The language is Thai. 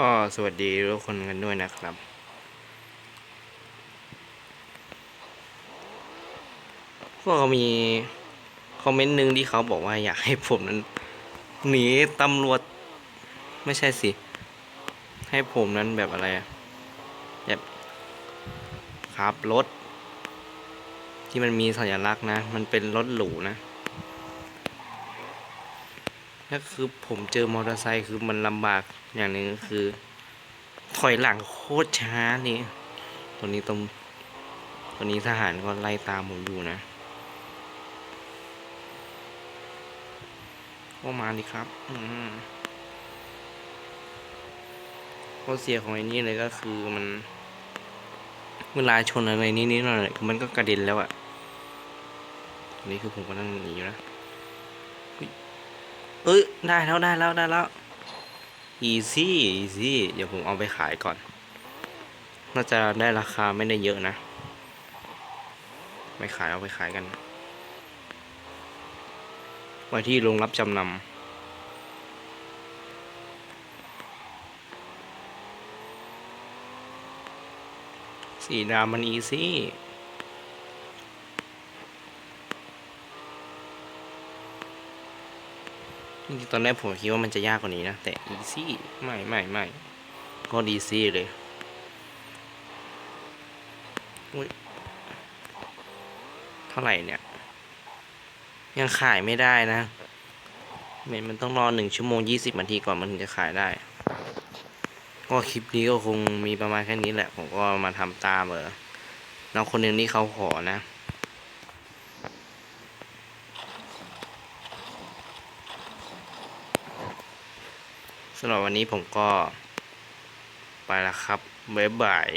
ก็สวัสดีทุกคนกันด้วยนะครับ ก็มี คอมเมนต์หนึ่งที่เขาบอกว่าอยากให้ผมนั้น หนีตำรวจ ไม่ใช่สิ ให้ผมนั้นแบบอะไรอะแบบขับรถ ที่มันมีสัญลักษณ์นะ มันเป็นรถหรูนะ แล้วคือผมเจอมอเตอร์ไซค์คือมันลำบากอย่างหนึ่งก็คือ ถอยหลังโคตรช้านี่ตอนนี้ตรงตอนนี้ทหารก็ไล่ตามผมอยู่นะก็มาดิครับ อืมข้อเสียของไอ้นี่เลยก็คือมัน เวลาชนอะไรนิดๆหน่อยๆมันก็กระเด็นแล้วอะตอนนี้คือผมก็นั่งหนีอยู่นะ เอ้ยได้แล้วได้แล้วได้แล้ว easy easy เดี๋ยวผมเอาไปขายก่อน น่าจะได้ราคาไม่ได้เยอะนะ ไปขายเอาไปขายกัน ไว้ที่โรงรับจำนำสีดำมัน easy จริงๆ ตอนแรกผมคิดว่ามันจะยากกว่านี้นะ แต่ easy ไม่ไม่ไม่ก็ easy เลยอุ๊ยเท่าไหร่เนี่ย ยังขายไม่ได้นะมันมันต้องรอหนึ่งชั่วโมงยี่สิบนาทีก่อนมันถึงจะขายได้ ก็คลิปนี้ก็คงมีประมาณแค่นี้แหละ ผมก็มาทำตามเออน้องคนหนึ่งนี่เขาขอนะ สำหรับวันนี้ผมก็ไปแล้วครับบ๊ายบาย